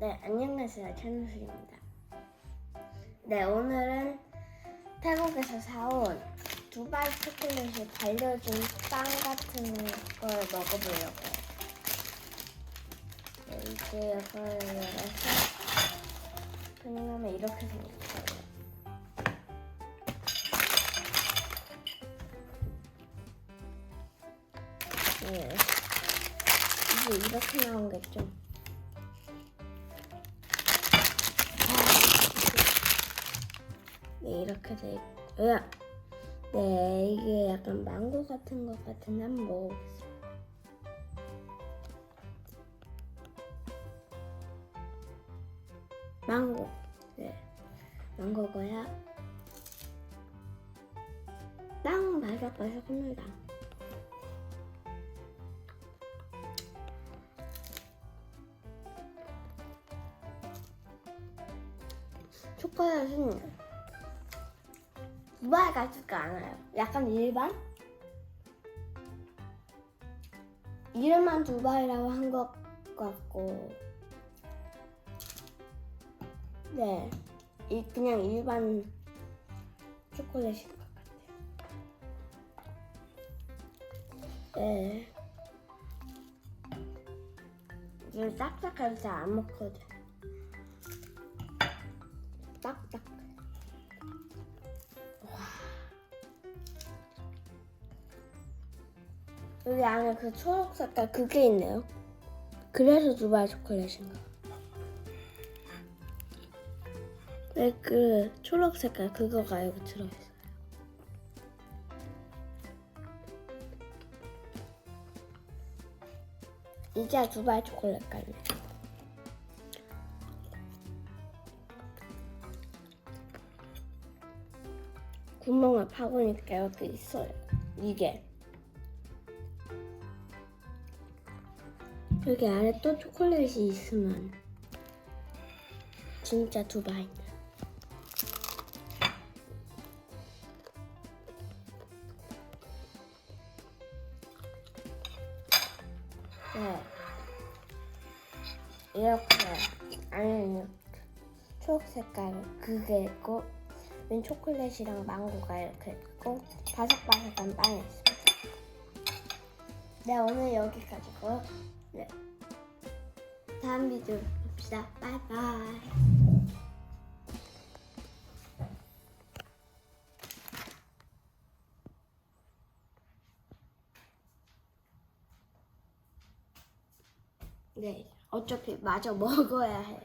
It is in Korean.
네, 안녕하세요. 천우수입니다. 네, 오늘은 태국에서 사온 두바이 초콜릿이 발려진 빵 같은 걸 먹어보려고요. 네, 이제 이걸 열어서 그냥 이렇게 생겼어요. 네. 이게 이렇게 나오겠죠? 이렇게 돼 있고요. 네, 이게 약간 망고 같은 것 같은데 한번 먹어보겠습니다. 망고. 네, 망고고요. 빵 바삭바삭합니다. 초콜릿은 두바이 같지가 않아요. 약간 일반? 이름만 두바이라고 한 것 같고, 네, 이 그냥 일반 초콜릿인 것 같아요. 네, 이게 딱딱해서 잘 안 먹거든. 딱딱. 여기 안에 그 초록 색깔 그게 있네요. 그래서 두바이 초콜릿인가? 네, 그 초록 색깔 그거가 여기 들어있어요. 이제 두바이 초콜릿 같네. 구멍을 파보니까 여기 있어요. 이게. 여기 안에 또 초콜릿이 있으면 진짜 두바이네. 네. 이렇게 이렇게 초록 색깔 그게 있고 왼 초콜릿이랑 망고가 이렇게 있고 바삭바삭한 빵이 있습니다. 네 오늘 여기까지고요. 네. 다음 비디오 봅시다. 바이바이. 네, 어차피 마저 먹어야 해.